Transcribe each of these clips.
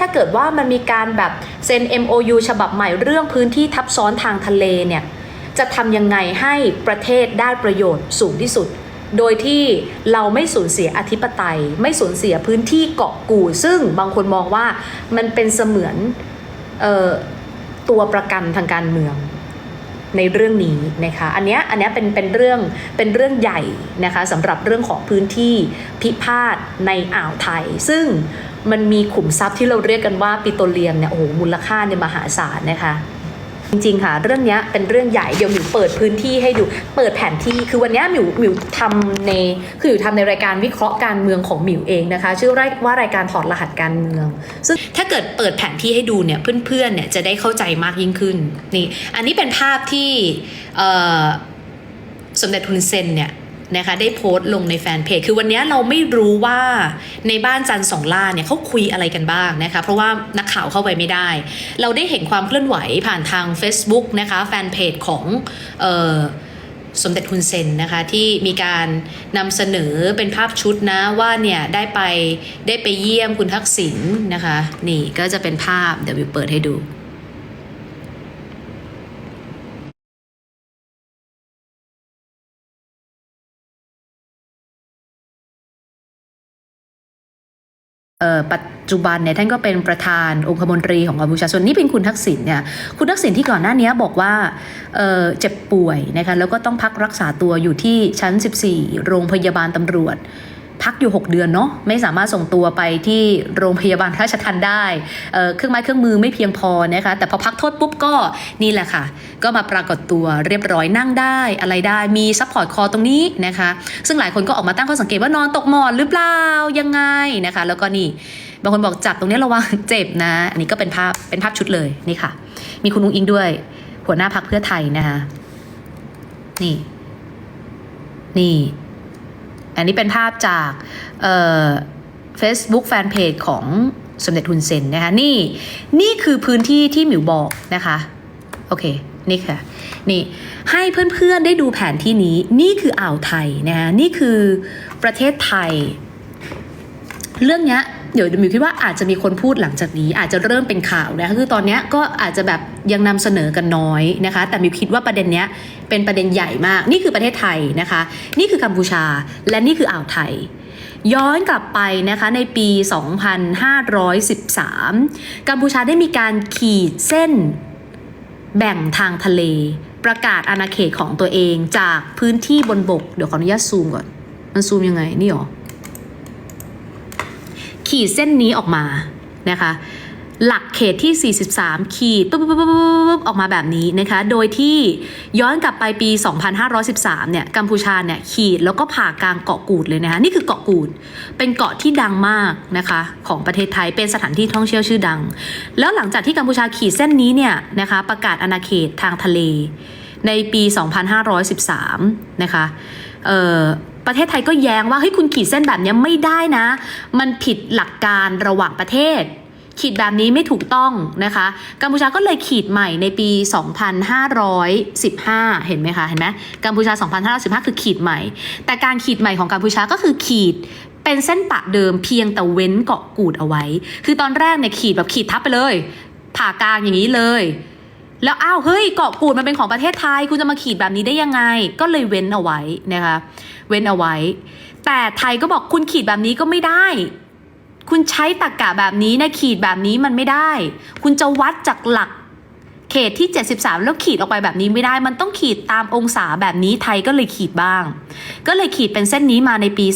ถ้าเกิดว่ามันมีการแบบเซ็น MOU ฉบับใหม่เรื่องพื้นที่ทับซ้อนทางทะเลเนี่ยจะทำยังไงให้ประเทศได้ประโยชน์สูงที่สุด โดยที่เราไม่สูญเสียอธิปไตย ไม่สูญเสียพื้นที่เกาะกูดซึ่งบางคนมองว่ามันเป็นเสมือนออตัวประกันทางการเมืองในเรื่องนี้นะคะอันนี้อันนี้เป็นเป็นเรื่องเป็นเรื่องใหญ่นะคะสำหรับเรื่องของพื้นที่พิพาทในอ่าวไทย ซึ่ง มันมีขุมทรัพย์ที่เราเรียกกันว่าปิโตรเลียมเนี่ยโอ้โหมูลค่าเนี่ยมหาศาลนะคะจริงๆค่ะเรื่องนี้เป็นเรื่องใหญ่เดี๋ยวหมิวเปิดพื้นที่ให้ดูเปิดแผนที่คือวันนี้หมิวหมิวทำในคือหมิวทำในรายการวิเคราะห์การเมืองของหมิวเองนะคะ ชื่อว่ารายการถอดรหัสการเมือง ซึ่งถ้าเกิดเปิดแผนที่ให้ดูเนี่ยเพื่อนๆเนี่ยจะได้เข้าใจมากยิ่งขึ้นนี่อันนี้เป็นภาพที่สมเด็จทุนเซนเนี่ย นะคะได้โพสต์ลงในแฟนเพจคือวันนี้เราไม่รู้ว่าในบ้านจันสองล่าเนี่ยเขาคุยอะไรกันบ้างนะคะเพราะว่านักข่าวเข้าไปไม่ได้ เราได้เห็นความเคลื่อนไหวผ่านทาง Facebook นะคะแฟนเพจของเออสมเด็จทุนเซนนะคะที่มีการนำเสนอเป็นภาพชุดนะว่าเนี่ยได้ไปได้ไปเยี่ยมคุณทักษิณนะคะ นี่ก็จะเป็นภาพเดี๋ยววิวเปิดให้ดู ปัจจุบันเนี่ยท่านก็เป็นประธานองคมนตรีของกัมพูชาส่วนนี้เป็นคุณทักษิณเนี่ยคุณทักษิณที่ก่อนหน้านี้บอกว่าเเจ็บป่วยนะคะแล้วก็ต้องพักรักษาตัวอยู่ที่ชั้น 14 โรงพยาบาลตำรวจ พักอยู่ 6 เดือนเนาะไม่สามารถส่งตัวไปที่โรงพยาบาลราชทันได้เเครื่องไม้เครื่องมือไม่เพียงพอนะคะแต่พอพักโทษปุ๊บก็นี่แหละค่ะ ก็มาปรากฏตัวเรียบร้อยนั่งได้อะไรได้มีซัพพอร์ตคอตรงนี้นะคะ ซึ่งหลายคนก็ออกมาตั้งข้อสังเกตว่านอนตกหมอนหรือเปล่ายังไงนะคะ แล้วก็นี่บางคนบอกจับตรงนี้ระวังเจ็บนะ อันนี้ก็เป็นภาพเป็นภาพชุดเลยนี่ค่ะ มีคุณนุ้งอิงด้วย หัวหน้าพักเพื่อไทยนะคะนี่ นี่ อันนี้เป็นภาพจากเฟซบุ๊กแฟนเพจของสมเด็จทุนเซนนะคะนี่นี่คือพื้นที่ที่หมิวบอกนะคะโอเคนี่ค่ะนี่ให้เพื่อนๆได้ดูแผนที่นี้นี่คืออ่าวไทยนะคะนี่คือประเทศไทย เรื่องเนี้ยเดี๋ยวมิวคิดว่าอาจจะมีคนพูดหลังจากนี้ อาจจะเริ่มเป็นข่าวนะคะคือตอนนี้ก็อาจจะแบบยังนำเสนอกันน้อยนะคะ แต่มิวคิดว่าประเด็นเนี้ยเป็นประเด็นใหญ่มาก นี่คือประเทศไทยนะคะ นี่คือกัมพูชา และนี่คืออ่าวไทย ย้อนกลับไปนะคะในปี 2513 กัมพูชาได้มีการขีดเส้นแบ่งทางทะเล ประกาศอาณาเขตของตัวเองจากพื้นที่บนบก เดี๋ยวขออนุญาตซูมก่อน มันซูมยังไง นี่หรอ ขีดเส้นนี้ออกมานะคะหลักเขตที่ 43 ขีดปุ๊บปุ๊บปุ๊บออกมาแบบนี้นะคะ โดยที่ย้อนกลับไปปี 2513 เนี่ย กัมพูชาเนี่ยขีดแล้วก็ผ่ากลางเกาะกูดเลยนะคะ นี่คือเกาะกูด เป็นเกาะที่ดังมากนะคะ ของประเทศไทย เป็นสถานที่ท่องเที่ยวชื่อดัง แล้วหลังจากที่กัมพูชาขีดเส้นนี้เนี่ยนะคะ ประกาศอาณาเขตทางทะเลในปี 2513 นะคะ เอ่อ ประเทศไทยก็แย้งว่าเฮ้ยคุณขีดเส้นแบบนี้ไม่ได้นะ มันผิดหลักการระหว่างประเทศ ขีดแบบนี้ไม่ถูกต้องนะคะ กัมพูชาก็เลยขีดใหม่ในปี 2515 เห็นไหมคะเห็นไหมกัมพูชา 2515 คือขีดใหม่ แต่การขีดใหม่ของกัมพูชาก็คือขีดเป็นเส้นปะเดิมเพียงแต่เว้นเกาะกูดเอาไว้ คือตอนแรกเนี่ยขีดแบบขีดทับไปเลย ผ่ากลางอย่างนี้เลย แล้วอ้าวเฮ้ยเกาะกูดมันเป็นของประเทศไทยคุณจะมาขีดแบบนี้ได้ยังไง ก็เลยเว้นเอาไว้นะคะเว้นเอาไว้ แต่ไทยก็บอกคุณขีดแบบนี้ก็ไม่ได้ คุณใช้ตรกกะแบบนี้นะขีดแบบนี้มันไม่ได้ คุณจะวัดจากหลักเขตที่ 73 แล้วขีดออกไปแบบนี้ไม่ได้ มันต้องขีดตามองศาแบบนี้ไทยก็เลยขีดบ้าง ก็เลยขีดเป็นเส้นนี้มาในปี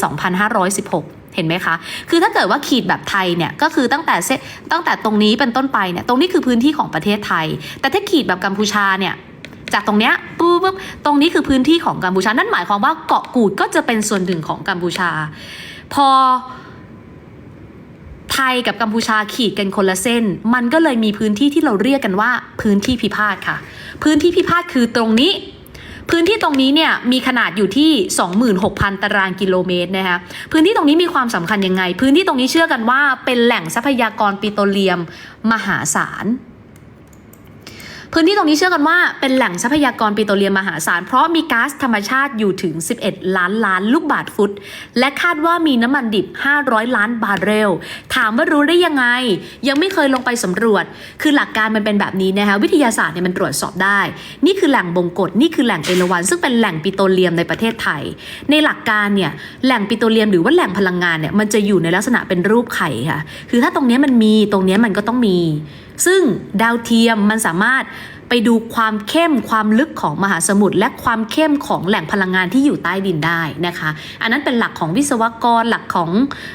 2516 เห็นไหมคะ คือถ้าเกิดว่าขีดแบบไทยเนี่ยก็คือตั้งแต่เตั้งแต่ตรงนี้เป็นต้นไปเนี่ยตรงนี้คือพื้นที่ของประเทศไทย แต่ถ้าขีดแบบกัมพูชาเนี่ยจากตรงเนี้ยปุ๊บปุ๊บตรงนี้คือพื้นที่ของกัมพูชา นั่นหมายความว่าเกาะกูดก็จะเป็นส่วนหนึ่งของกัมพูชา พอไทยกับกัมพูชาขีดกันคนละเส้น มันก็เลยมีพื้นที่ที่เราเรียกกันว่าพื้นที่พิพาทค่ะ พื้นที่พิพาทคือตรงนี้ พื้นที่ตรงนี้เนี่ยมีขนาดอยู่ที่ 26,000 ตารางกิโลเมตรนะคะพื้นที่ตรงนี้มีความสำคัญยังไง พื้นที่ตรงนี้เชื่อกันว่าเป็นแหล่งทรัพยากรปิโตรเลียมมหาศาล พื้นที่ตรงนี้เชื่อกันว่าเป็นแหล่งทรัพยากรปิโตรเลียมมหาศาล เพราะมีก๊าซธรรมชาติอยู่ถึง 11 ล้านล้านลูกบาทฟุต และคาดว่ามีน้ำมันดิบ 500 ล้านบาร์เรล ถามว่ารู้ได้ยังไง ยังไม่เคยลงไปสำรวจ คือหลักการมันเป็นแบบนี้นะคะวิทยาศาสตร์เนี่ยมันตรวจสอบได้ นี่คือแหล่งบงกฎนี่คือแหล่งเอราวัณซึ่งเป็นแหล่งปิโตรเลียมในประเทศไทย ในหลักการเนี่ยแหล่งปิโตรเลียมหรือว่าแหล่งพลังงานเนี่ยมันจะอยู่ในลักษณะเป็นรูปไข่ค่ะคือถ้าตรงนี้มันมีตรงนี้มันก็ต้องมี ซึ่งดาวเทียมมันสามารถไปดูความเข้มความลึกของมหาสมุทรและความเข้มของแหล่งพลังงานที่อยู่ใต้ดินได้นะคะ อันนั้นเป็นหลักของวิศวกรหลักของ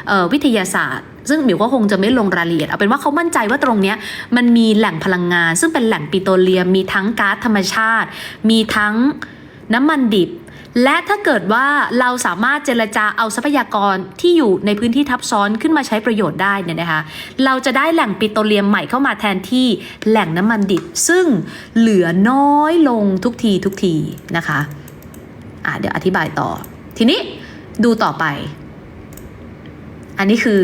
ออวิทยาศาสตร์ ซึ่งหมิวก็คงจะไม่ลงรายละเอียด เอาเป็นว่าเขามั่นใจว่าตรงนี้มันมีแหล่งพลังงาน ซึ่งเป็นแหล่งปิโตรเลียม มีทั้งก๊าซธรรมชาติ มีทั้งน้ำมันดิบ และถ้าเกิดว่าเราสามารถเจรจาเอาทรัพยากรที่อยู่ในพื้นที่ทับซ้อนขึ้นมาใช้ประโยชน์ได้เนี่ยนะคะ เราจะได้แหล่งปิโตรเลียมใหม่เข้ามาแทนที่แหล่งน้ำมันดิบ ซึ่งเหลือน้อยลงทุกทีทุกทีนะคะอะเดี๋ยวอธิบายต่อ ทีนี้ดูต่อไป อันนี้คือ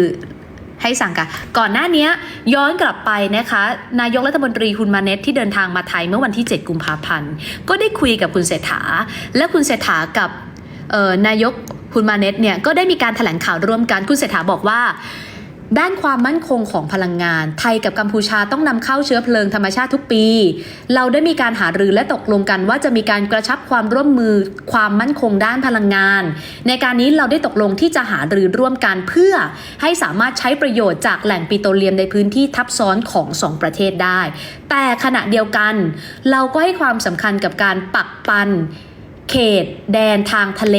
ให้สั่งค่ะ ก่อนหน้านี้ย้อนกลับไปนะคะ นายกรัฐมนตรีคุณมาเนตที่เดินทางมาไทยเมื่อวันที่ 7 กุมภาพันธ์ ก็ได้คุยกับคุณเศรษฐา และคุณเศรษฐากับนายกคุณมาเนตเนี่ยก็ได้มีการถแถลงข่าวร่วมกันคุณเศรษฐาบอกว่า ด้านความมั่นคงของพลังงาน ไทยกับกัมพูชาต้องนำเข้าเชื้อเพลิงธรรมชาติทุกปี เราได้มีการหารือและตกลงกันว่าจะมีการกระชับความร่วมมือความมั่นคงด้านพลังงาน ในการนี้เราได้ตกลงที่จะหารือร่วมกันเพื่อให้สามารถใช้ประโยชน์จากแหล่งปิโตรเลียมในพื้นที่ทับซ้อนของสองประเทศได้ แต่ขณะเดียวกัน เราก็ให้ความสำคัญกับการปักปัน เขต แดนทางทะเล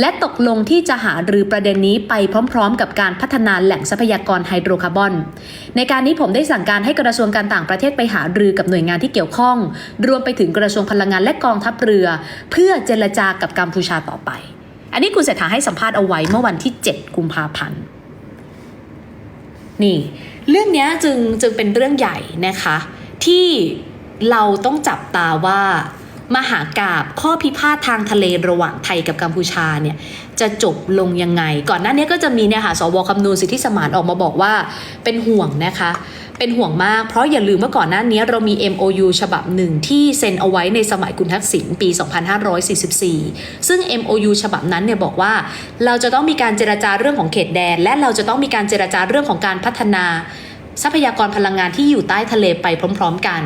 และตกลงที่จะหารือประเด็นนี้ไปพร้อม ๆ กับการพัฒนาแหล่งทรัพยากรไฮโดรคาร์บอน ในการนี้ผมได้สั่งการให้กระทรวงการต่างประเทศไปหารือกับหน่วยงานที่เกี่ยวข้อง รวมไปถึงกระทรวงพลังงานและกองทัพเรือ เพื่อเจรจากับกัมพูชาต่อไป อันนี้คุณเศรษฐาให้สัมภาษณ์เอาไว้เมื่อวันที่ 7 กุมภาพันธ์นี่เรื่องนี้จึงจึงเป็นเรื่องใหญ่นะคะ ที่เราต้องจับตาว่า มหากาบข้อพิพาททางทะเลระหว่างไทยกับกัมพูชาเนี่ยจะจบลงยังไง ก่อนหน้านี้ก็จะมีเนี่ยค่ะสวคำนูนสิทธิสมานออกมาบอกว่าเป็นห่วงนะคะ เป็นห่วงมากเพราะอย่าลืมว่าก่อนหน้านี้เรามี MOU ฉบับหนึ่งที่เซ็นเอาไว้ในสมัยคุณทักษิณปี 2544 ซึ่ง MOU ฉบับนั้นเนี่ยบอกว่า เราจะต้องมีการเจรจาเรื่องของเขตแดน และเราจะต้องมีการเจรจาเรื่องของการพัฒนาทรัพยากรพลังงานที่อยู่ใต้ทะเลไปพร้อม ๆ กัน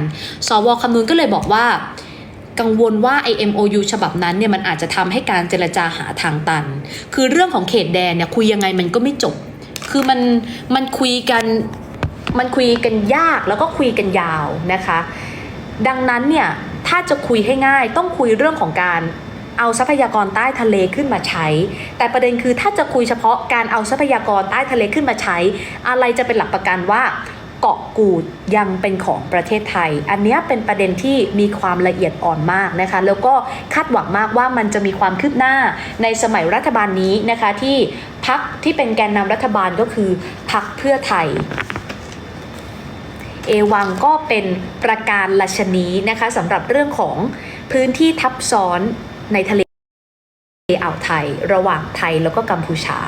สวคำนูนก็เลยบอกว่า กังวลว่า IMOU ฉบับนั้นเนี่ยมันอาจจะทำให้การเจรจาหาทางตัน คือเรื่องของเขตแดนเนี่ยคุยยังไงมันก็ไม่จบ คือมันมันคุยกันมันคุยกันยากแล้วก็คุยกันยาวนะคะ ดังนั้นเนี่ยถ้าจะคุยให้ง่ายต้องคุยเรื่องของการเอาทรัพยากรใต้ทะเลขึ้นมาใช้ แต่ประเด็นคือถ้าจะคุยเฉพาะการเอาทรัพยากรใต้ทะเลขึ้นมาใช้ อะไรจะเป็นหลักประกันว่า เกาะกูดยังเป็นของประเทศไทย อันนี้เป็นประเด็นที่มีความละเอียดอ่อนมากนะคะ แล้วก็คาดหวังมากว่ามันจะมีความคืบหน้าในสมัยรัฐบาลนี้นะคะที่พักที่เป็นแกนนำรัฐบาลก็คือพักเพื่อไทยเอวังก็เป็นประการลัชนีนะคะสำหรับเรื่องของพื้นที่ทับซ้อนในทะเลอ่าวไทย ระหว่างไทยแล้วก็กัมพูชา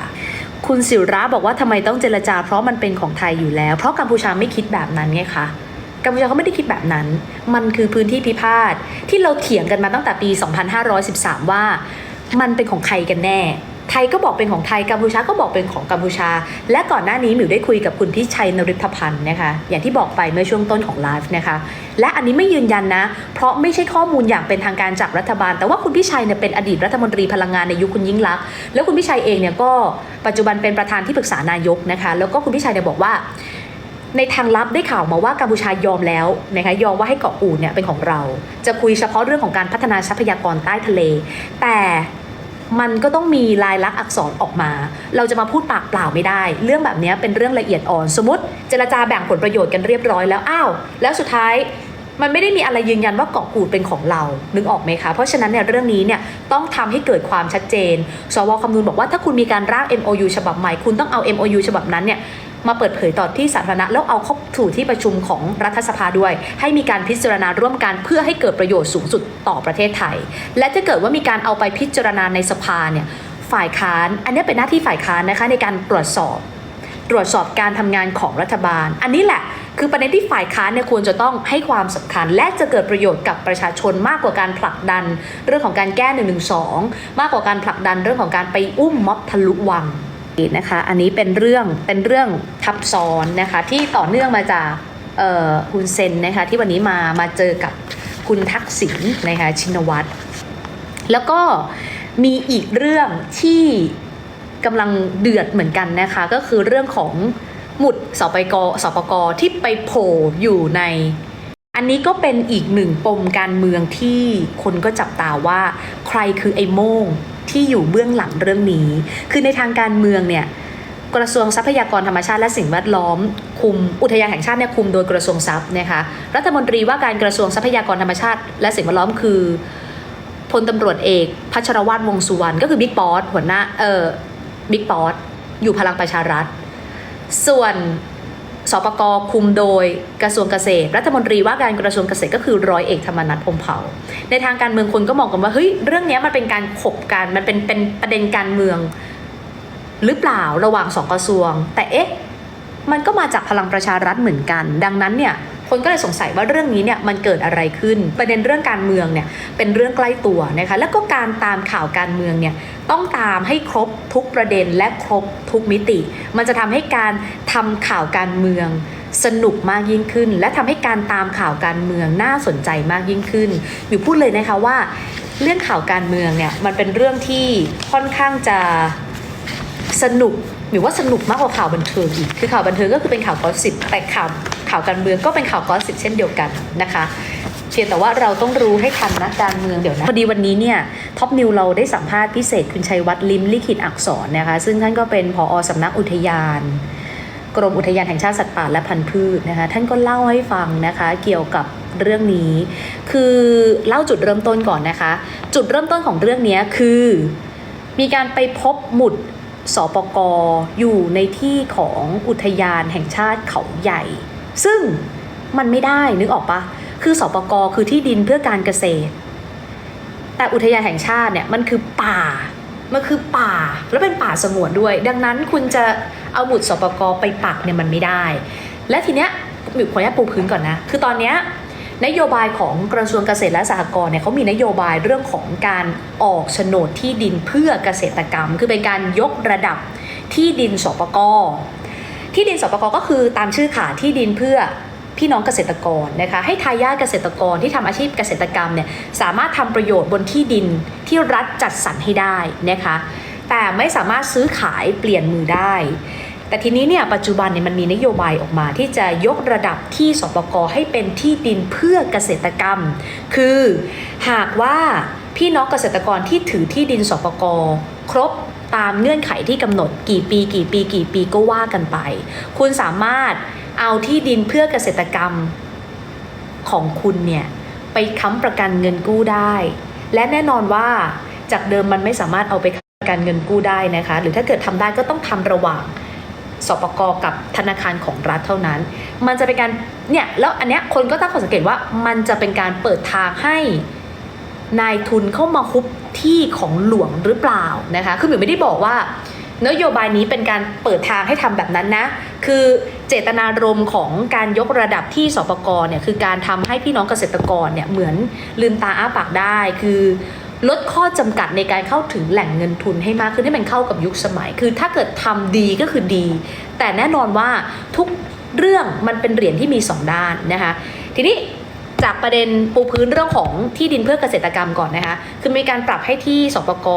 คุณสิระบอกว่าทำไมต้องเจรจา เพราะมันเป็นของไทยอยู่แล้ว เพราะกัมพูชาไม่คิดแบบนั้นไงคะกัมพูชาเขาไม่ได้คิดแบบนั้น มันคือพื้นที่พิพาทที่เราเถียงกันมาตั้งแต่ปี 2513 ว่า มันเป็นของใครกันแน่ ไทยก็บอกเป็นของไทยกัมพูชาก็บอกเป็นของกัมพูชา และก่อนหน้านี้หมิวได้คุยกับคุณพิชัยนริพพันธ์นะคะอย่างที่บอกไปเมื่อช่วงต้นของไลฟ์นะคะและอันนี้ไม่ยืนยันนะ เพราะไม่ใช่ข้อมูลอย่างเป็นทางการจากรัฐบาล แต่ว่าคุณพิชัยเนี่ยเป็นอดีตรัฐมนตรีพลังงานในยุคคุณยิ่งลักษณ์แล้วคุณพิชัยเองเนี่ยก็ปัจจุบันเป็นประธานที่ปรึกษานายกนะคะแล้วก็คุณพิชัยเนี่ยบอกว่าในทางลับได้ข่าวมาว่ากัมพูชายอมแล้วนะคะยอมว่าให้เกาะกูดเนี่ยเป็นของเรา จะคุยเฉพาะเรื่องของการพัฒนาทรัพยากรใต้ทะเล แต่ มันก็ต้องมีลายลักษณ์อักษรออกมา เราจะมาพูดปากเปล่าไม่ได้ เรื่องแบบนี้เป็นเรื่องละเอียดอ่อน สมมติเจรจาแบ่งผลประโยชน์กันเรียบร้อยแล้ว อ้าว แล้วสุดท้าย มันไม่ได้มีอะไรยืนยันว่าเกาะกูดเป็นของเรา นึกออกไหมคะ เพราะฉะนั้นเนี่ยเรื่องนี้เนี่ยต้องทำให้เกิดความชัดเจน สวคำนูนบอกว่าถ้าคุณมีการร่าง MOU ฉบับใหม่ คุณต้องเอา MOU ฉบับนั้นเนี่ยมาเปิดเผยต่อที่สาธารณะแล้วเอาเข้าสู่ที่ประชุมของรัฐสภาด้วย ให้มีการพิจารณาร่วมกันเพื่อให้เกิดประโยชน์สูงสุดต่อประเทศไทย และถ้าเกิดว่ามีการเอาไปพิจารณาในสภาเนี่ยฝ่ายค้าน อันนี้เป็นหน้าที่ฝ่ายค้านนะคะในการตรวจสอบ ตรวจสอบการทำงานของรัฐบาล อันนี้แหละ คือประเด็นที่ฝ่ายค้านเนี่ยควรจะต้องให้ความสำคัญ และจะเกิดประโยชน์กับประชาชนมากกว่าการผลักดัน เรื่องของการแก้1นึมากกว่าการผลักดันเรื่องของการไปอุ้มม็อบทะลุวังนะคะอันนี้เป็นเรื่องเป็นเรื่องทับซ้อนนะคะที่ต่อเนื่องมาจากคุณเซนนะคะที่วันนี้มามาเจอกับคุณทักษิณนะคะชินวัตรแล้วก็มีอีกเรื่องที่กำลังเดือดเหมือนกันนะคะก็คือเรื่องของ หมุดสปกสปกที่ไปโผล่อยู่ใน อันนี้ก็เป็นอีกหนึ่งปมการเมืองที่คนก็จับตาว่าใครคือไอ้โม่งที่อยู่เบื้องหลังเรื่องนี้ คือในทางการเมืองเนี่ยกระทรวงทรัพยากรธรรมชาติและสิ่งแวดล้อม คุมอุทยานแห่งชาติเนี่ยคุมโดยกระทรวงทรัพย์นะคะรัฐมนตรีว่าการกระทรวงทรัพยากรธรรมชาติ และสิ่งแวดล้อมคือพลตำรวจเอกพัชรวาทวงสุวรรณก็คือบิ๊กป๊อตหัวหน้าเออบิ๊กป๊อตอยู่พลังประชารัฐ ส่วนสปกคุมโดยกระทรวงเกษตร รัฐมนตรีว่าการกระทรวงเกษตรก็คือร้อยเอกธรรมนัฐพมเผ่า ในทางการเมืองคนก็มองกันว่าเฮ้ยเรื่องนี้มันเป็นการขบกันมันเป็นเป็นประเด็นการเมืองหรือเปล่าระหว่างสองกระทรวง แต่เอ๊ะมันก็มาจากพลังประชารัฐเหมือนกัน ดังนั้นเนี่ย คนก็เลยสงสัยว่าเรื่องนี้เนี่ยมันเกิดอะไรขึ้น ประเด็นเรื่องการเมืองเนี่ยเป็นเรื่องใกล้ตัวนะคะแล้วก็การตามข่าวการเมืองเนี่ยต้องตามให้ครบทุกประเด็นและครบทุกมิติ มันจะทำให้การทำข่าวการเมืองสนุกมากยิ่งขึ้น และทำให้การตามข่าวการเมืองน่าสนใจมากยิ่งขึ้นอยู่พูดเลยนะคะว่าเรื่องข่าวการเมืองเนี่ยมันเป็นเรื่องที่ค่อนข้างจะสนุก หรือว่าสนุกมากกว่าข่าวบันเทิงอีกคือข่าวบันเทิงก็คือเป็นข่าวกอสิบแต่ข่าวข่าวการเมืองก็เป็นข่าวกอสิบเช่นเดียวกันนะคะเพียงแต่ว่าเราต้องรู้ให้ทันนะการเมืองเดี๋ยวนะพอดีวันนี้เนี่ยท็อปนิวเราได้สัมภาษณ์พิเศษคุณชัยวัฒน์ลิมลิขิตอักษรนะคะซึ่งท่านก็เป็นผอสำนักอุทยาน กรมอุทยานแห่งชาติสัตว์ป่าและพันธุ์พืชนะคะท่านก็เล่าให้ฟังนะคะเกี่ยวกับเรื่องนี้ คือเล่าจุดเริ่มต้นก่อนนะคะ จุดเริ่มต้นของเรื่องนี้คือ มีการไปพบหมุด สปกอยู่ในที่ของอุทยานแห่งชาติเขาใหญ่ ซึ่งมันไม่ได้นึกออกปะคือสปกคือที่ดินเพื่อการเกษตร แต่อุทยานแห่งชาติเนี่ยมันคือป่ามันคือป่าแล้วเป็นป่าสงวนด้วย ดังนั้นคุณจะเอาหมุดสปกไปปักเนี่ยมันไม่ได้ และทีเนี้ยหมิวขออนุญาตปูพื้นก่อนนะ คือตอนเนี้ย นโยบายของกระทรวงเกษตรและสหกรณ์เนี่ยเขามีนโยบายเรื่องของการออกโฉนดที่ดินเพื่อเกษตรกรรม คือเป็นการยกระดับที่ดินสปกที่ดินสปกก็คือตามชื่อขาที่ดินเพื่อพี่น้องเกษตรกรนะคะให้ทายาทเกษตรกรที่ทำอาชีพเกษตรกรรมเนี่ยสามารถทำประโยชน์บนที่ดินที่รัฐจัดสรรให้ได้นะคะแต่ไม่สามารถซื้อขายเปลี่ยนมือได้ แต่ทีนี้เนี่ยปัจจุบันเนี่ยมันมีนโยบายออกมาที่จะยกระดับที่สปกให้เป็นที่ดินเพื่อเกษตรกรรม คือหากว่าพี่น้องเกษตรกรที่ถือที่ดินสปกครบตามเงื่อนไขที่กำหนดกี่ปี กี่ปี กี่ปีก็ว่ากันไป คุณสามารถเอาที่ดินเพื่อเกษตรกรรมของคุณเนี่ยไปค้ำประกันเงินกู้ได้ และแน่นอนว่าจากเดิมมันไม่สามารถเอาไปค้ำประกันเงินกู้ได้นะคะ หรือถ้าเกิดทำได้ก็ต้องทำระหว่าง สปกกับธนาคารของรัฐเท่านั้น มันจะเป็นการเนี่ยแล้วอันเนี้ยคนก็ตั้งข้อสังเกตว่ามันจะเป็นการเปิดทางให้นายทุนเข้ามาคุบที่ของหลวงหรือเปล่านะคะ คือหมิวไม่ได้บอกว่านโยบายนี้เป็นการเปิดทางให้ทำแบบนั้นนะ คือเจตนารมณ์ของการยกระดับที่สปกเนี่ยคือการทำให้พี่น้องเกษตรกรเนี่ยเหมือนลืมตาอ้าปากได้ คือ ลดข้อจำกัดในการเข้าถึงแหล่งเงินทุนให้มากขึ้นให้มันเข้ากับยุคสมัย คือถ้าเกิดทำดีก็คือดี แต่แน่นอนว่าทุกเรื่องมันเป็นเหรียญที่มีสองด้านนะคะ ทีนี้จากประเด็นปูพื้นเรื่องของที่ดินเพื่อเกษตรกรรมก่อนนะคะ คือมีการปรับให้ที่สปก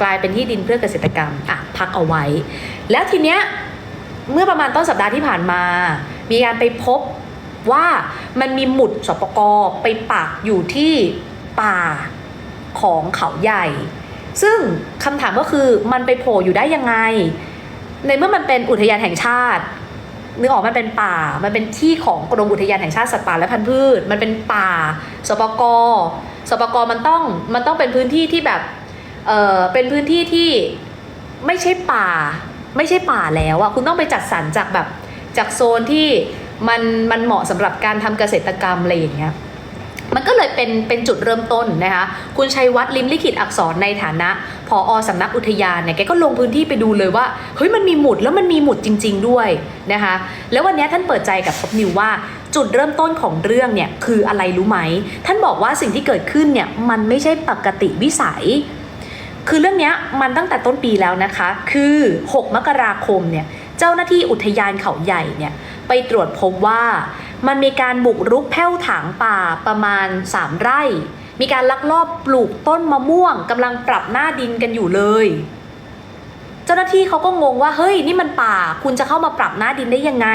กลายเป็นที่ดินเพื่อเกษตรกรรมอะพักเอาไว้ แล้วทีเนี้ยเมื่อประมาณต้นสัปดาห์ที่ผ่านมา มีการไปพบว่ามันมีหมุดสปกไปปักอยู่ที่ป่า ของเขาใหญ่ ซึ่งคำถามก็คือมันไปโผล่อยู่ได้ยังไง ในเมื่อมันเป็นอุทยานแห่งชาตินึกออกมันเป็นป่า มันเป็นที่ของกรมอุทยานแห่งชาติสัตว์ป่าและพันธุ์พืช มันเป็นป่า สปกสปกมันต้อง มันต้องเป็นพื้นที่ที่แบบ เออเป็นพื้นที่ที่ไม่ใช่ป่า ไม่ใช่ป่าแล้วอะคุณต้องไปจัดสรรจากแบบ จากโซนที่มัน มันเหมาะสำหรับการทำเกษตรกรรมอะไรอย่างเงี้ย มันก็เลยเป็นเป็นจุดเริ่มต้นนะคะคุณชัยวัฒน์ลิมลิขิตอักษรในฐานะผอสำนักอุทยานเนี่ยแกก็ลงพื้นที่ไปดูเลยว่าเฮ้ยมันมีหมุดแล้วมันมีหมุดจริง ๆ ด้วยนะคะแล้ววันนี้ท่านเปิดใจกับท็อปนิวว่าจุดเริ่มต้นของเรื่องเนี่ยคืออะไรรู้ไหม ท่านบอกว่าสิ่งที่เกิดขึ้นเนี่ยมันไม่ใช่ปกติวิสัย คือเรื่องนี้มันตั้งแต่ต้นปีแล้วนะคะ คือ 6 มกราคมเนี่ยเจ้าหน้าที่อุทยานเขาใหญ่เนี่ยไปตรวจพบว่า มันมีการบุกรุกแผ้วถางป่าประมาณ 3 ไร่ มีการลักลอบปลูกต้นมะม่วงกำลังปรับหน้าดินกันอยู่เลย เจ้าหน้าที่เขาก็งงว่าเฮ้ยนี่มันป่า คุณจะเข้ามาปรับหน้าดินได้ยังไง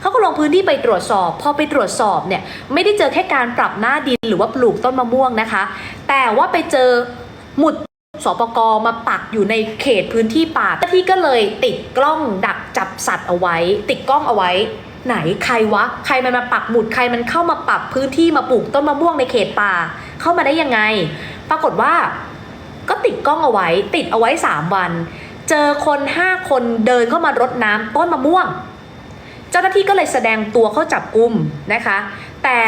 เขาก็ลงพื้นที่ไปตรวจสอบ พอไปตรวจสอบเนี่ยไม่ได้เจอแค่การปรับหน้าดินหรือว่าปลูกต้นมะม่วงนะคะ แต่ว่าไปเจอหมุดสปกมาปักอยู่ในเขตพื้นที่ป่าเจ้าที่ก็เลยติดกล้องดักจับสัตว์เอาไว้ ติดกล้องเอาไว้ ไหนใครวะ ใครมันมาปักหมุดใครมันเข้ามาปรับพื้นที่มาปลูกต้นมะม่วงในเขตป่า เข้ามาได้ยังไง ปรากฏว่า ก็ติดกล้องเอาไว้ ติดเอาไว้ 3 วัน เจอคนห้าคนเดินเข้ามารดน้ำต้นมะม่วง เจ้าหน้าที่ก็เลยแสดงตัวเข้าจับกลุ่มนะคะ แต่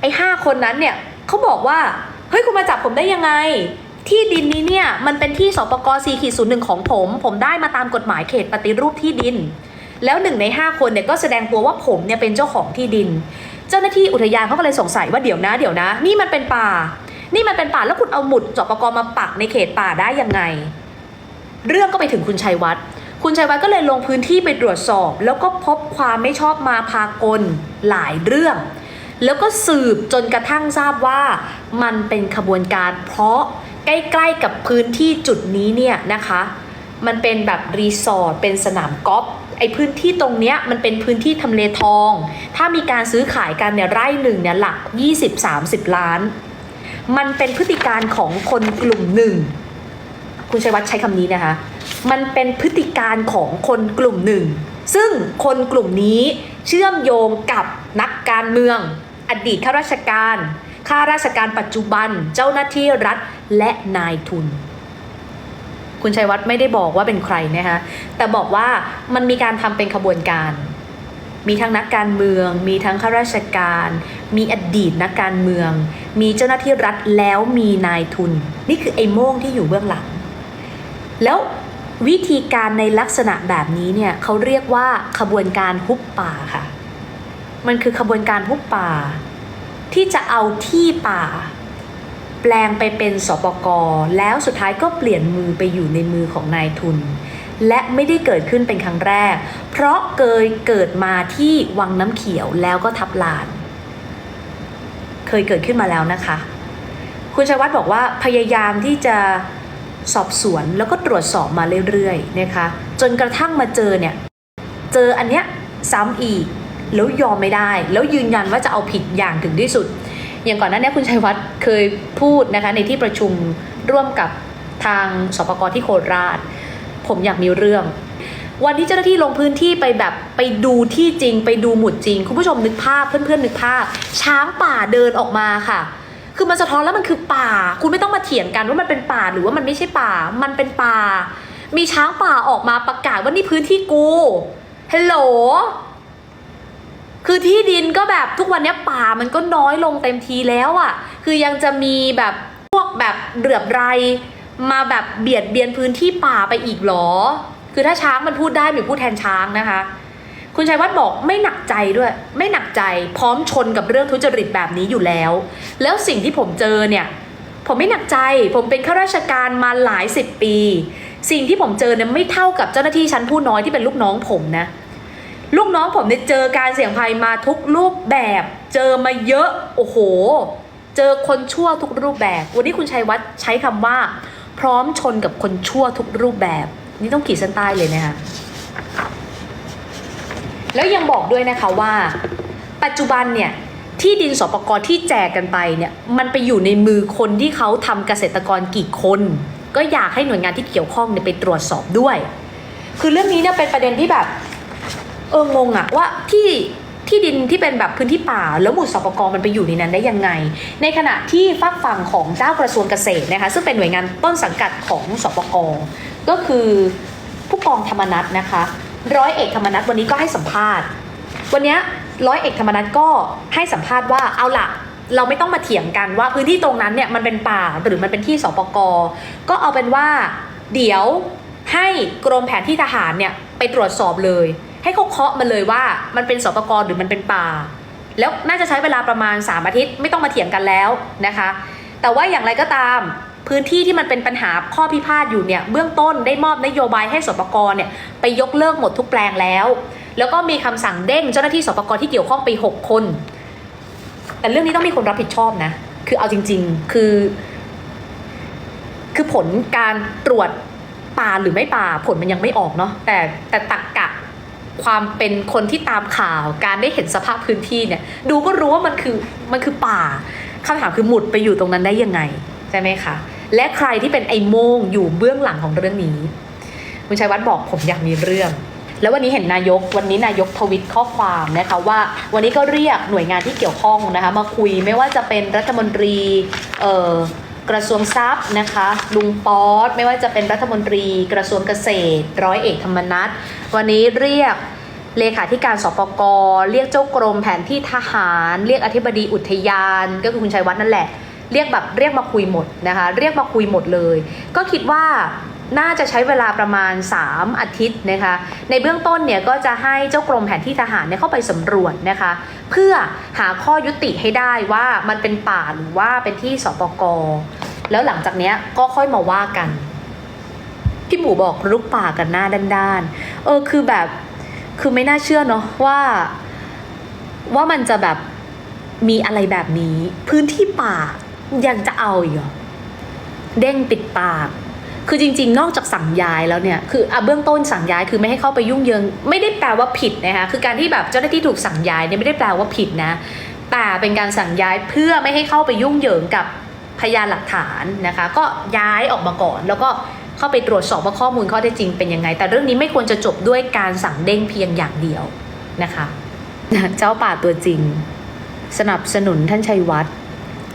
ไอ้ห้าคนนั้นเนี่ยเขาบอกว่าเฮ้ยคุณมาจับผมได้ยังไง ที่ดินนี้เนี่ยมันเป็นที่สปก4ขีดศูนย์หนึ่งของผม ผมได้มาตามกฎหมายเขตปฏิรูปที่ดิน แล้วหนึ่งในห้าคนเนี่ยก็แสดงตัวว่าผมเนี่ยเป็นเจ้าของที่ดิน เจ้าหน้าที่อุทยานเขาก็เลยสงสัยว่าเดี๋ยวนะเดี๋ยวนะ นี่มันเป็นป่า นี่มันเป็นป่าแล้วคุณเอาหมุดสปกมาปักในเขตป่าได้ยังไง เรื่องก็ไปถึงคุณชัยวัฒน์คุณชัยวัฒน์ก็เลยลงพื้นที่ไปตรวจสอบ แล้วก็พบความไม่ชอบมาพากลหลายเรื่อง แล้วก็สืบจนกระทั่งทราบว่ามันเป็นขบวนการเพราะใกล้ๆกับพื้นที่จุดนี้เนี่ยนะคะ มันเป็นแบบรีสอร์ทเป็นสนามกอล์ฟไอพื้นที่ตรงเนี้ยมันเป็นพื้นที่ทำเลทอง ถ้ามีการซื้อขายกันเนี่ยไร่หนึ่งเนี่ยหลัก 20-30 ล้าน มันเป็นพฤติการของคนกลุ่มหนึ่ง คุณชัยวัฒน์ใช้คำนี้นะคะ มันเป็นพฤติการของคนกลุ่มหนึ่ง ซึ่งคนกลุ่มนี้เชื่อมโยงกับนักการเมือง อดีตข้าราชการ ข้าราชการปัจจุบัน เจ้าหน้าที่รัฐและนายทุน คุณชัยวัฒน์ไม่ได้บอกว่าเป็นใครนะคะแต่บอกว่ามันมีการทำเป็นขบวนการ มีทั้งนักการเมือง มีทั้งข้าราชการ มีอดีตนักการเมือง มีเจ้าหน้าที่รัฐแล้วมีนายทุน นี่คือไอ้โม่งที่อยู่เบื้องหลัง แล้ววิธีการในลักษณะแบบนี้เนี่ยเขาเรียกว่าขบวนการฮุบป่าค่ะ มันคือขบวนการฮุบป่า ที่จะเอาที่ป่า แปลงไปเป็นสปกแล้วสุดท้ายก็เปลี่ยนมือไปอยู่ในมือของนายทุน และไม่ได้เกิดขึ้นเป็นครั้งแรก เพราะเกยเกิดมาที่วังน้ำเขียวแล้วก็ทับลาน เคยเกิดขึ้นมาแล้วนะคะ คุณชัยวัฒน์บอกว่าพยายามที่จะสอบสวนแล้วก็ตรวจสอบมาเรื่อยๆนะคะ จนกระทั่งมาเจอเนี่ย เจออันเนี้ยซ้ำอีกแล้วยอมไม่ได้ แล้วยืนยันว่าจะเอาผิดอย่างถึงที่สุด อย่างก่อนหน้านี้คุณชัยวัฒน์เคยพูดนะคะในที่ประชุมร่วมกับทางสปกที่โคราช ผมอยากมีเรื่อง วันที่เจ้าหน้าที่ลงพื้นที่ไปแบบไปดูที่จริง ไปดูหมุดจริง คุณผู้ชมนึกภาพเพื่อนๆนึกภาพ ช้างป่าเดินออกมาค่ะ คือมันสะท้อนแล้วมันคือป่า คุณไม่ต้องมาเถียงกันว่ามันเป็นป่าหรือว่ามันไม่ใช่ป่า มันเป็นป่า มีช้างป่าออกมาประกาศว่านี่พื้นที่กูฮัลโหล คือที่ดินก็แบบทุกวันนี้ป่ามันก็น้อยลงเต็มทีแล้วอะ่ะ คือยังจะมีแบบพวกแบบเหลือบไร มาแบบเบียดเบียนพื้นที่ป่าไปอีกหรอ คือถ้าช้างมันพูดได้หมิวพูดแทนช้างนะคะ คุณชัยวัฒน์บอกไม่หนักใจด้วย ไม่หนักใจพร้อมชนกับเรื่องทุจริตแบบนี้อยู่แล้ว แล้วสิ่งที่ผมเจอเนี่ยผมไม่หนักใจ ผมเป็นข้าราชการมาหลายสิบปี สิ่งที่ผมเจอเนี่ยไม่เท่ากับเจ้าหน้าที่ชั้นผู้น้อยที่เป็นลูกน้องผมนะ ลูกน้องผมเนี่ยเจอการเสี่ยงภัยมาทุกรูปแบบ เจอมาเยอะ โอ้โห เจอคนชั่วทุกรูปแบบ วันนี้คุณชัยวัฒน์ใช้คำว่า พร้อมชนกับคนชั่วทุกรูปแบบ นี่ต้องขีดเส้นใต้เลยนะคะแล้วยังบอกด้วยนะคะว่า ปัจจุบันเนี่ยที่ดินสปกรที่แจกกันไปเนี่ยมันไปอยู่ในมือคนที่เขาทำเกษตรกรกี่คน ก็อยากให้หน่วยงานที่เกี่ยวข้องเนี่ยไปตรวจสอบด้วย คือเรื่องนี้เนี่ยเป็นประเด็นที่แบบ เอองงอะว่าที่ที่ดินที่เป็นแบบพื้นที่ป่า แล้วหมุดสปกรมันไปอยู่ในนั้นได้ยังไง ในขณะที่ฝักฝั่งของเจ้ากระทรวงเกษตรนะคะซึ่งเป็นหน่วยงานต้นสังกัดของสปกก็คือผู้กองธรรมนัฐนะคะร้อยเอกธรรมนัฐวันนี้ก็ให้สัมภาษณ์ วันนี้ร้อยเอกธรรมนัฐก็ให้สัมภาษณ์ว่าเอาล่ะเราไม่ต้องมาเถียงกันว่าพื้นที่ตรงนั้นเนี่ยมันเป็นป่าหรือมันเป็นที่สปกก็เอาเป็นว่า เดี๋ยวให้กรมแผนที่ทหารเนี่ยไปตรวจสอบเลย ให้เขาเคาะมาเลยว่ามันเป็นสปกรหรือมันเป็นป่า แล้วน่าจะใช้เวลาประมาณ 3 อาทิตย์ไม่ต้องมาเถียงกันแล้วนะคะ แต่ว่าอย่างไรก็ตามพื้นที่ที่มันเป็นปัญหาข้อพิพาทอยู่เนี่ยเบื้องต้นได้มอบนโยบายให้สปกรเนี่ยไปยกเลิกหมดทุกแปลงแล้ว แล้วก็มีคำสั่งเด้งเจ้าหน้าที่สปกรที่เกี่ยวข้องไป 6 คน แต่เรื่องนี้ต้องมีคนรับผิดชอบนะ คือเอาจริง ๆ คือ คือผลการตรวจป่าหรือไม่ป่าผลมันยังไม่ออกเนาะแต่แต่ตักกะ ความเป็นคนที่ตามข่าว การได้เห็นสภาพพื้นที่เนี่ย ดูก็รู้ว่ามันคือมันคือป่าคำถามคือหมุดไปอยู่ตรงนั้นได้ยังไงใช่ไหมคะและใครที่เป็นไอ้โมงอยู่เบื้องหลังของเรื่องนี้คุณชัยวัฒน์บอกผมอยากมีเรื่อง แล้ววันนี้เห็นนายกวันนี้นายกทวิตข้อความนะคะว่า วันนี้ก็เรียกหน่วยงานที่เกี่ยวข้องนะคะมาคุยไม่ว่าจะเป็นรัฐมนตรีเอ่อ กระทรวงทรัพย์นะคะลุงป๊อตไม่ว่าจะเป็นรัฐมนตรี กระทรวงเกษตร ร้อยเอกธรรมนัฐวันนี้เรียกเลขาธิการสปกเรียกเจ้ากรมแผนที่ทหาร เรียกอธิบดีอุทยาน ก็คือคุณชัยวัฒน์นั่นแหละ เรียกแบบเรียกมาคุยหมดนะคะ เรียกมาคุยหมดเลย ก็คิดว่า น่าจะใช้เวลาประมาณ 3 อาทิตย์นะคะ ในเบื้องต้นเนี่ยก็จะให้เจ้ากรมแผนที่ทหารเนี่ยเข้าไปสำรวจนะคะ เพื่อหาข้อยุติให้ได้ว่ามันเป็นป่าหรือว่าเป็นที่สปกแล้วหลังจากเนี้ยก็ค่อยมาว่ากัน พี่หมูบอกลุกป่ากันหน้าด้านๆ เออคือแบบคือไม่น่าเชื่อเนาะว่า ว่ามันจะแบบมีอะไรแบบนี้ พื้นที่ป่ายังจะเอาอีกเหรอเด้งปิดปาก คือจริง ๆ นอกจากสั่งย้ายแล้วเนี่ยคืออะเบื้องต้นสั่งย้ายคือไม่ให้เข้าไปยุ่งเหยิง ไม่ได้แปลว่าผิดนะคะคือการที่แบบเจ้าหน้าที่ถูกสั่งย้ายเนี่ยไม่ได้แปลว่าผิดนะแต่เป็นการสั่งย้ายเพื่อไม่ให้เข้าไปยุ่งเหยิงกับพยานหลักฐานนะคะ ก็ย้ายออกมาก่อน แล้วก็เข้าไปตรวจสอบว่าข้อมูลข้อเท็จจริงเป็นยังไง แต่เรื่องนี้ไม่ควรจะจบด้วยการสั่งเด้งเพียงอย่างเดียวนะคะ เจ้าป่าตัวจริง สนับสนุนท่านชัยวัฒน์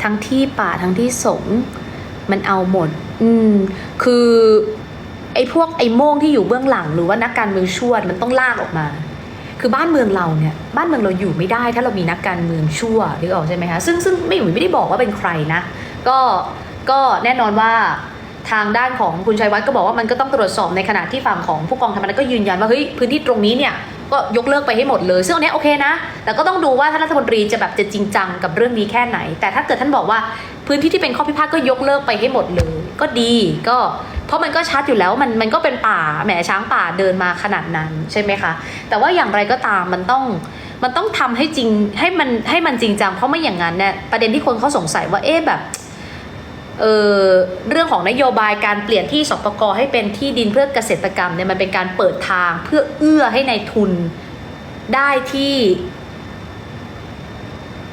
ทั้งที่ป่าทั้งที่สงมันเอาหมด อืม คือไอ้พวกไอ้โม่งที่อยู่เบื้องหลังหรือว่านักการเมืองชั่วมันต้องลากออกมา คือบ้านเมืองเราเนี่ยบ้านเมืองเราอยู่ไม่ได้ ถ้าเรามีนักการเมืองชั่วนึกออกใช่ไหมคะซึ่งซึ่งไม่ไม่ได้บอกว่าเป็นใครนะ ก็ก็แน่นอนว่าทางด้านของคุณชัยวัฒน์ก็บอกว่ามันก็ต้องตรวจสอบในขณะที่ฝั่งของผู้กองธรรมนัฐก็ยืนยันว่าเฮ้ยพื้นที่ตรงนี้เนี่ยก็ยกเลิกไปให้หมดเลย ซึ่งอันนี้โอเคนะ แต่ก็ต้องดูว่าท่านรัฐมนตรีจะแบบจะจริงจังกับเรื่องนี้แค่ไหน แต่ถ้าเกิดท่านบอกว่าพื้นที่ที่เป็นข้อพิพาทก็ยกเลิกไปให้หมดเลย ก็ดีก็เพราะมันก็ชัดอยู่แล้วมันมันก็เป็นป่าแหมช้างป่าเดินมาขนาดนั้นใช่ไหมคะ แต่ว่าอย่างไรก็ตามมันต้องมันต้องทำให้จริงให้มันให้มันจริงจังเพราะไม่อย่างนั้นเนี่ยประเด็นที่คนเขาสงสัยว่าเอ๊ะแบบเออเรื่องของนโยบายการเปลี่ยนที่สปกให้เป็นที่ดินเพื่อเกษตรกรรมเนี่ยมันเป็นการเปิดทางเพื่อเอื้อให้ในายทุนได้ที่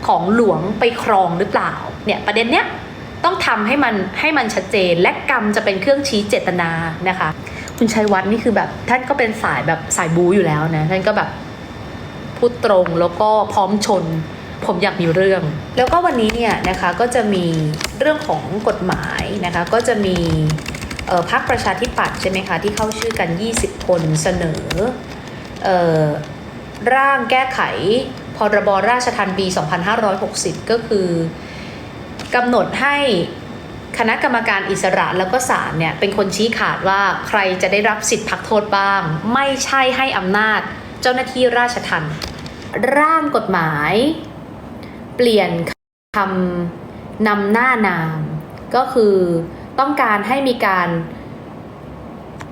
ของหลวงไปครองหรือเปล่าเนี่ยประเด็นเนี้ย ต้องทำให้มันให้มันชัดเจน และกรรมจะเป็นเครื่องชี้เจตนานะคะ คุณชัยวัฒน์นี่คือแบบท่านก็เป็นสายแบบสายบูอยู่แล้วนะท่านก็แบบพูดตรงแล้วก็พร้อมชน ผมอยากมีเรื่อง แล้วก็วันนี้เนี่ยนะคะก็จะมีเรื่องของกฎหมายนะคะก็จะมีพรรคประชาธิปัตย์ใช่ไหมคะที่เข้าชื่อกัน 20 คนเสนอเออร่างแก้ไขพรบราชทัณฑ์ปี 2560 ก็คือ กำหนดให้คณะกรรมการอิสระแล้วก็ศาลเนี่ยเป็นคนชี้ขาดว่าใครจะได้รับสิทธิพักโทษบ้าง ไม่ใช่ให้อำนาจเจ้าหน้าที่ราชทัณฑ์ร่างกฎหมาย เปลี่ยนคำนำหน้านาม ก็คือต้องการให้มีการ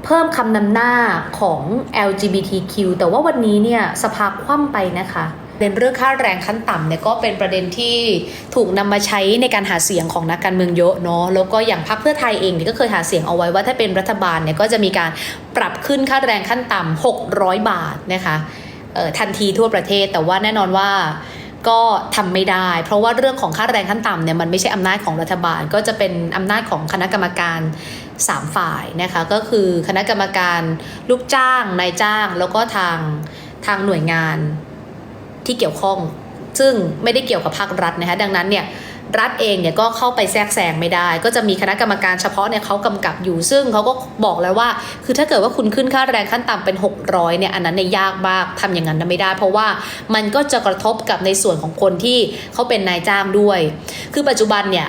เพิ่มคำนำหน้าของ LGBTQ แต่ว่าวันนี้เนี่ยสภาคว่ำไปนะคะ เป็นเรื่องค่าแรงขั้นต่ำเนี่ยก็เป็นประเด็นที่ถูกนำมาใช้ในการหาเสียงของนักการเมืองเยอะเนาะแล้วก็อย่างพรรคเพื่อไทยเองเนี่ยก็เคยหาเสียงเอาไว้ว่าถ้าเป็นรัฐบาลเนี่ยก็จะมีการปรับขึ้นค่าแรงขั้นต่ำ600 บาทนะคะทันทีทั่วประเทศแต่ว่าแน่นอนว่าก็ทำไม่ได้ เพราะว่าเรื่องของค่าแรงขั้นต่ำเนี่ยมันไม่ใช่อำนาจของรัฐบาล ก็จะเป็นอำนาจของคณะกรรมการ3ฝ่ายนะคะก็คือคณะกรรมการลูกจ้างนายจ้าง แล้วก็ทางทางหน่วยงาน ที่เกี่ยวข้อง ซึ่งไม่ได้เกี่ยวกับภาครัฐนะคะดังนั้นเนี่ยรัฐเองเนี่ยก็เข้าไปแทรกแซงไม่ได้ ก็จะมีคณะกรรมการเฉพาะเนี่ยเขากำกับอยู่ ซึ่งเขาก็บอกแล้วว่า คือถ้าเกิดว่าคุณขึ้นค่าแรงขั้นต่ำเป็น 600เนี่ยอันนั้นเนี่ยยากมากทำอย่างนั้นนะไม่ได้ เพราะว่ามันก็จะกระทบกับในส่วนของคนที่เขาเป็นนายจ้างด้วย คือปัจจุบันเนี่ย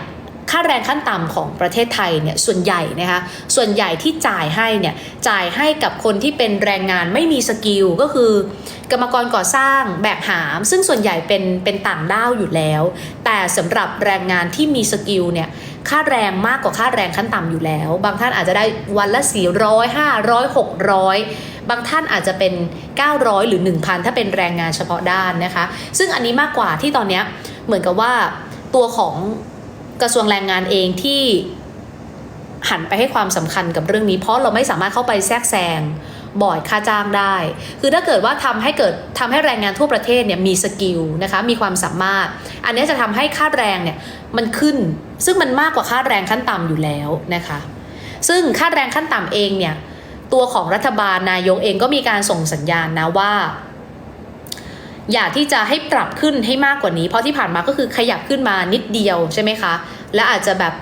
ค่าแรงขั้นต่ำของประเทศไทยเนี่ยส่วนใหญ่นะคะส่วนใหญ่ที่จ่ายให้เนี่ยจ่ายให้กับคนที่เป็นแรงงานไม่มีสกิลก็คือกรรมกรก่อสร้างแบกหาม ซึ่งส่วนใหญ่เป็นเป็นต่างด้าวอยู่แล้ว แต่สำหรับแรงงานที่มีสกิลเนี่ยค่าแรงมากกว่าค่าแรงขั้นต่ำอยู่แล้ว บางท่านอาจจะได้วันละ 400 500 600 บางท่านอาจจะเป็น 900 หรือ 1,000 ถ้าเป็นแรงงานเฉพาะด้านนะคะ ซึ่งอันนี้มากกว่าที่ตอนนี้เหมือนกับว่าตัวของ กระทรวงแรงงานเองที่หันไปให้ความสำคัญกับเรื่องนี้ เพราะเราไม่สามารถเข้าไปแทรกแซงบอร์ดค่าจ้างได้ คือถ้าเกิดว่าทำให้เกิดทำให้แรงงานทั่วประเทศเนี่ยมีสกิลนะคะมีความสามารถ อันนี้จะทำให้ค่าแรงเนี่ยมันขึ้น ซึ่งมันมากกว่าค่าแรงขั้นต่ำอยู่แล้วนะคะ ซึ่งค่าแรงขั้นต่ำเองเนี่ยตัวของรัฐบาลนายกเองก็มีการส่งสัญญาณนะว่า อยากที่จะให้ปรับขึ้นให้มากกว่านี้ เพราะที่ผ่านมาก็คือขยับขึ้นมานิดเดียวใช่ไหมคะ และอาจจะแบบ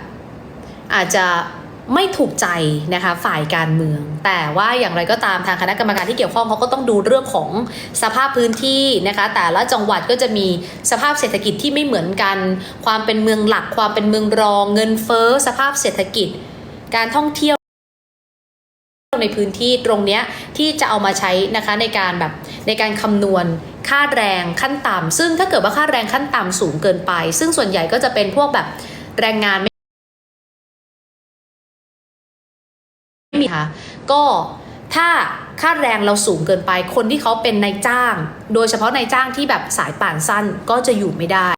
อาจจะไม่ถูกใจนะคะฝ่ายการเมือง แต่ว่าอย่างไรก็ตามทางคณะกรรมการที่เกี่ยวข้องเขาก็ต้องดูเรื่องของสภาพพื้นที่นะคะ แต่ละจังหวัดก็จะมีสภาพเศรษฐกิจที่ไม่เหมือนกัน ความเป็นเมืองหลัก ความเป็นเมืองรอง เงินเฟ้อสภาพเศรษฐกิจ การท่องเที่ยว ในพื้นที่ตรงเนี้ยที่จะเอามาใช้นะคะในการแบบในการคำนวณค่าแรงขั้นต่ำซึ่งถ้าเกิดว่าค่าแรงขั้นต่ำสูงเกินไป ซึ่งส่วนใหญ่ก็จะเป็นพวกแบบแรงงานไม่ไม่มีค่ะก็ถ้าค่าแรงเราสูงเกินไปคนที่เขาเป็นนายจ้าง โดยเฉพาะนายจ้างที่แบบสายป่านสั้นก็จะอยู่ไม่ได้